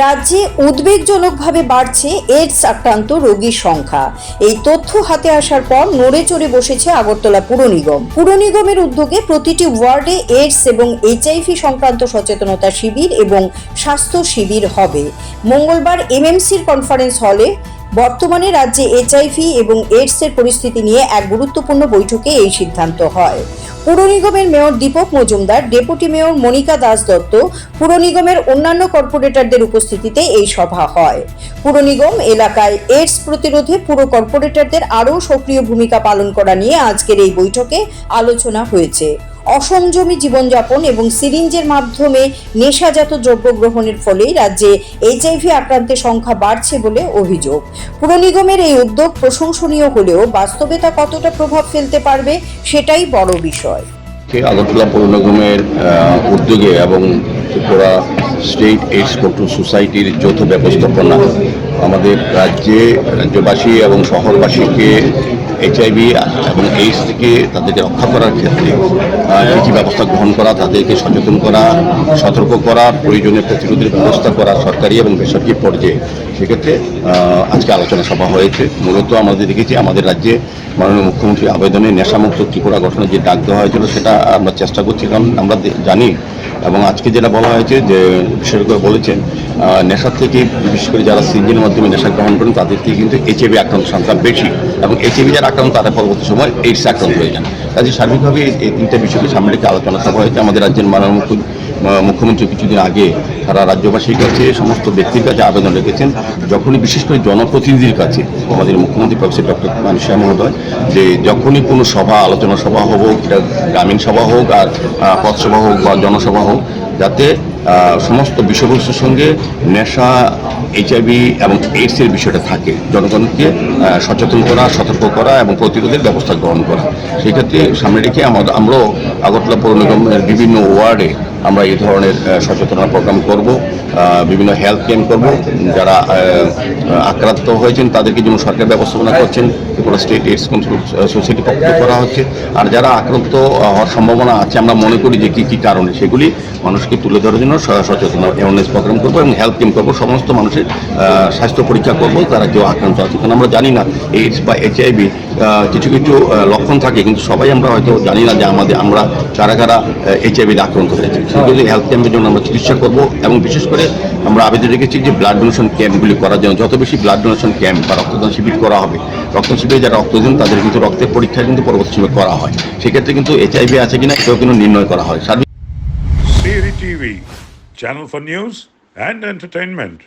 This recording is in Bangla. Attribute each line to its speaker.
Speaker 1: রাজ্যে উদ্বেগজনকভাবে বাড়ছে এইডস আক্রান্ত রোগীর সংখ্যা। এই তথ্য হাতে আসার পর নড়ে চড়ে বসেছে আগরতলা পুর নিগম। পুর নিগমের উদ্যোগে প্রতিটি ওয়ার্ডে এইডস এবং এইচআইভি সংক্রান্ত সচেতনতা শিবির এবং স্বাস্থ্য শিবির হবে। মঙ্গলবার এমএমসির কনফারেন্স হলে বর্তমানে রাজ্যে এইচআইভি এবং এইডসের পরিস্থিতি নিয়ে এক গুরুত্বপূর্ণ বৈঠকে এই সিদ্ধান্ত হয়। পুর নিগমের mayor Dipak Majumdar, deputy mayor Monika Das Dutta, পুর নিগমের অন্যান্য কর্পোরেটরদের উপস্থিতিতে এই সভা হয়। পুর নিগম এলাকায় এইডস প্রতিরোধে পুরো কর্পোরেটরদের আরও সক্রিয় ভূমিকা পালন করা নিয়ে আজকের এই বৈঠকে আলোচনা হয়েছে। অসংযমী জীবনযাপন এবং সিরিঞ্জের মাধ্যমে নেশাজাত দ্রব্য গ্রহণের ফলে রাজ্যে এইচআইভি আক্রান্তের সংখ্যা বাড়ছে বলে অভিযোগ। পুর নিগমের এই উদ্যোগ প্রশংসনীয় হলেও বাস্তবে তা কতটা প্রভাব ফেলতে পারবে সেটাই বড় বিষয়।
Speaker 2: আগরতলা পৌর নিগমের উদ্যোগে এবং ত্রিপুরা স্টেট এইডস কন্ট্রোল সোসাইটির যৌথ ব্যবস্থাপনা আমাদের রাজ্যে, রাজ্যবাসী এবং শহরবাসীকে এইচআইভি এবং এইডস থেকে তাদেরকে রক্ষা করার ক্ষেত্রে কী কী ব্যবস্থা গ্রহণ করা, তাদেরকে সচেতন করা, সতর্ক করা, প্রয়োজনীয় প্রতিরোধের ব্যবস্থা করা সরকারি এবং বেসরকারি পর্যায়ে। সেক্ষেত্রে আজকে আলোচনা সভা হয়েছে। মূলত আমাদের দেখেছি, আমাদের রাজ্যে মাননীয় মুখ্যমন্ত্রী আবেদনে নেশামুক্ত ত্রিপুরা গঠনের যে ডাক দেওয়া হয়েছিল, সেটা আমরা চেষ্টা করছি। কারণ আমরা জানি এবং আজকে যেটা বলা হয়েছে যে বিশেষজ্ঞ বলেছেন নেশার থেকে, বিশেষ করে যারা সিঞ্জিনের মাধ্যমে নেশা গ্রহণ করেন তাদের থেকে কিন্তু এইচএভি আক্রান্ত সংখ্যা বেশি এবং এইচএবি যারা আক্রান্ত তারা পরবর্তী সময় এইডস আক্রান্ত হয়ে যান। কাজে সার্বিকভাবে এই- তিনটা বিষয়কে সামনে রেখে আলোচনা সভা হয়েছে। আমাদের রাজ্যের মাননীয় মুখ্যমন্ত্রী কিছুদিন আগে সারা রাজ্যবাসীর কাছে সমস্ত ব্যক্তির কাছে আবেদন রেখেছেন, যখনই বিশেষ করে জনপ্রতিনিধির কাছে, আমাদের মুখ্যমন্ত্রী প্রফেসর ডক্টর মানিশা মহোদয়, যে যখনই কোনো সভা, আলোচনা সভা হোক এটা গ্রামীণ সভা হোক আর পথসভা হোক বা জনসভা হোক, যাতে সমস্ত বিষয়বস্তুর সঙ্গে নেশা এইচআইভি এবং এইডসের বিষয়টা থাকে। জনগণকে সচেতন করা, সতর্ক করা এবং প্রতিরোধের ব্যবস্থা গ্রহণ করা। সেই ক্ষেত্রে সামনে রেখে আমাদের, আমরাও আগরতলা পৌর নিগমের বিভিন্ন ওয়ার্ডে আমরা এই ধরনের সচেতনতা প্রোগ্রাম করব বিভিন্ন হেলথ ক্যাম্প করব। যারা আক্রান্ত হয়েছেন, তাদেরকে যেমন সরকার ব্যবস্থাপনা করছেন, ত্রিপুরা স্টেট এইডস সোসাইটি পক্ষ করা হচ্ছে। আর যারা আক্রান্ত হওয়ার সম্ভাবনা আছে, আমরা মনে করি যে কী কী কারণে সেগুলি মানুষকে তুলে ধরার জন্য সচেতন অ্যাওয়ারনেস প্রোগ্রাম করব এবং হেলথ ক্যাম্প করব। সমস্ত মানুষের স্বাস্থ্য পরীক্ষা করব, তারা কেউ আক্রান্ত আছে কারণ আমরা জানি না। এইডস বা এইচআইভি কিছু কিছু লক্ষণ থাকে, কিন্তু সবাই আমরা হয়তো জানি না যে আমাদের, আমরা কারা কারা এইচআইভি আক্রান্ত হয়েছে। সেগুলি হেলথ ক্যাম্পের জন্য আমরা চিকিৎসা করব এবং বিশেষ করে আমরা আবেদন রেখেছি যে ব্লাড ডোনেশন ক্যাম্পগুলি করার জন্য। যত বেশি ব্লাড ডোনেশন ক্যাম্প বা রক্তদান শিবির করা হবে রক্ত শিবিরে যারা রক্ত দেন তাদের কিন্তু রক্তের পরীক্ষা কিন্তু পরবর্তী সময় করা হয়। সেক্ষেত্রে কিন্তু এইচআইভি আছে কিনা এটাও কিন্তু নির্ণয় করা হয়। Sarbik
Speaker 3: channel for news and entertainment.